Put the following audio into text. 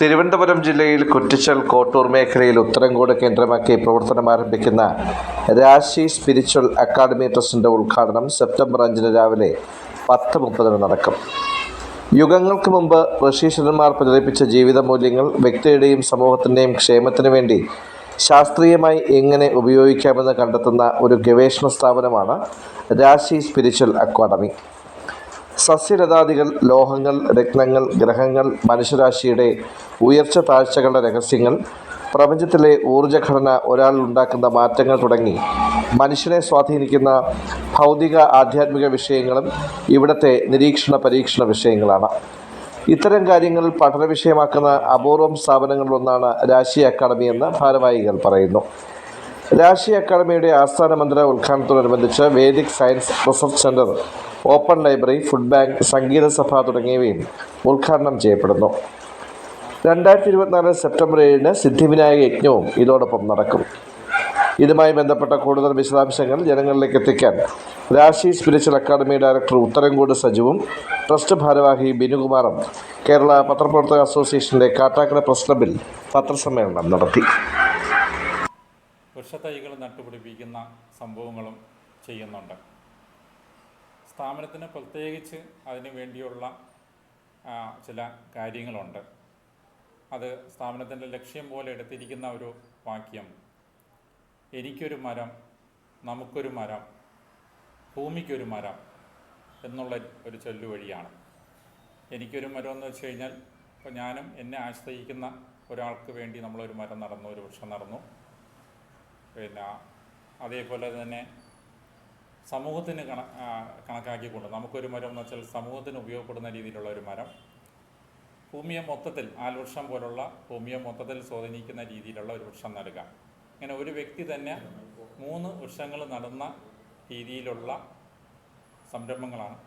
തിരുവനന്തപുരം ജില്ലയിൽ കുറ്റിച്ചൽ കോട്ടൂർ മേഖലയിൽ ഉത്തരങ്കോട് കേന്ദ്രമാക്കി പ്രവർത്തനം ആരംഭിക്കുന്ന രാശി സ്പിരിച്വൽ അക്കാദമി ട്രസ്റ്റിന്റെ ഉദ്ഘാടനം സെപ്റ്റംബർ അഞ്ചിന് രാവിലെ പത്ത് മുപ്പതിന് നടക്കും. യുഗങ്ങൾക്ക് മുമ്പ് ഋഷീശ്വരന്മാർ പ്രചരിപ്പിച്ച ജീവിത മൂല്യങ്ങൾ വ്യക്തിയുടെയും സമൂഹത്തിന്റെയും ക്ഷേമത്തിനു വേണ്ടി ശാസ്ത്രീയമായി എങ്ങനെ ഉപയോഗിക്കാമെന്ന് കണ്ടെത്തുന്ന ഒരു ഗവേഷണ സ്ഥാപനമാണ് രാശി സ്പിരിച്വൽ അക്കാദമി. സസ്യലതാദികൾ ലോഹങ്ങൾ രത്നങ്ങൾ ഗ്രഹങ്ങൾ മനുഷ്യരാശിയുടെ ഉയർച്ച താഴ്ചകളുടെ രഹസ്യങ്ങൾ പ്രപഞ്ചത്തിലെ ഊർജഘടന ഒരാൾ ഉണ്ടാക്കുന്ന മാറ്റങ്ങൾ തുടങ്ങി മനുഷ്യനെ സ്വാധീനിക്കുന്ന ഭൗതിക ആധ്യാത്മിക വിഷയങ്ങളും ഇവിടുത്തെ നിരീക്ഷണ പരീക്ഷണ വിഷയങ്ങളാണ്. ഇത്തരം കാര്യങ്ങൾ പഠന വിഷയമാക്കുന്ന അപൂർവം സ്ഥാപനങ്ങളിലൊന്നാണ് രാശി അക്കാദമി എന്ന് ഭാരവാഹികൾ പറയുന്നു. രാശി അക്കാദമിയുടെ ആസ്ഥാന മന്ദിര ഉദ്ഘാടനത്തോടനുബന്ധിച്ച് Vedic science research centre open library food bank സംഗീത സഭ തുടങ്ങിയവയും ഉദ്ഘാടനം ചെയ്യപ്പെടുന്നു. രണ്ടായിരത്തി ഇരുപത്തിനാല് സെപ്റ്റംബർ ഏഴിന് സിദ്ധിവിനായക യജ്ഞവും ഇതോടൊപ്പം നടക്കും. ഇതുമായി ബന്ധപ്പെട്ട കൂടുതൽ വിശദാംശങ്ങൾ ജനങ്ങളിലേക്ക് എത്തിക്കാൻ Rashi spiritual academy director Utharankode സജുവും trust ഭാരവാഹി ബിനുകുമാറും കേരള പത്രപ്രവർത്തക അസോസിയേഷന്റെ കാട്ടാക്കട പ്രസ് ക്ലബിൽ പത്രസമ്മേളനം നടത്തി. വൃക്ഷത്തൈകൾ നട്ടുപിടിപ്പിക്കുന്ന സംഭവങ്ങളും ചെയ്യുന്നുണ്ട്. സ്ഥാപനത്തിന് പ്രത്യേകിച്ച് അതിന് വേണ്ടിയുള്ള ചില കാര്യങ്ങളുണ്ട്. അത് സ്ഥാപനത്തിന്റെ ലക്ഷ്യം പോലെ എടുത്തിരിക്കുന്ന ഒരു വാക്യം. എനിക്കൊരു മരം നമുക്കൊരു മരം ഭൂമിക്കൊരു മരം എന്നുള്ള ഒരു ചൊല്ലുവഴിയാണ്. എനിക്കൊരു മരം എന്ന് വെച്ച് കഴിഞ്ഞാൽ ഇപ്പോൾ ഞാനും എന്നെ ആശ്രയിക്കുന്ന ഒരാൾക്ക് വേണ്ടി നമ്മളൊരു മരം നടന്നു ഒരു വൃക്ഷം നടന്നു. പിന്നെ അതേപോലെ തന്നെ സമൂഹത്തിന് കണ കണക്കാക്കിക്കൊണ്ട് നമുക്കൊരു മരം എന്ന് വെച്ചാൽ സമൂഹത്തിന് ഉപയോഗപ്പെടുന്ന രീതിയിലുള്ള ഒരു മരം. ഭൂമിയെ മൊത്തത്തിൽ ആൽവൃക്ഷം പോലുള്ള ഭൂമിയെ മൊത്തത്തിൽ സ്വാധീനിക്കുന്ന രീതിയിലുള്ള ഒരു വൃക്ഷം നടുക ഇങ്ങനെ ഒരു വ്യക്തി തന്നെ മൂന്ന് വൃക്ഷങ്ങൾ നടുന്ന രീതിയിലുള്ള സംരംഭങ്ങളാണ്.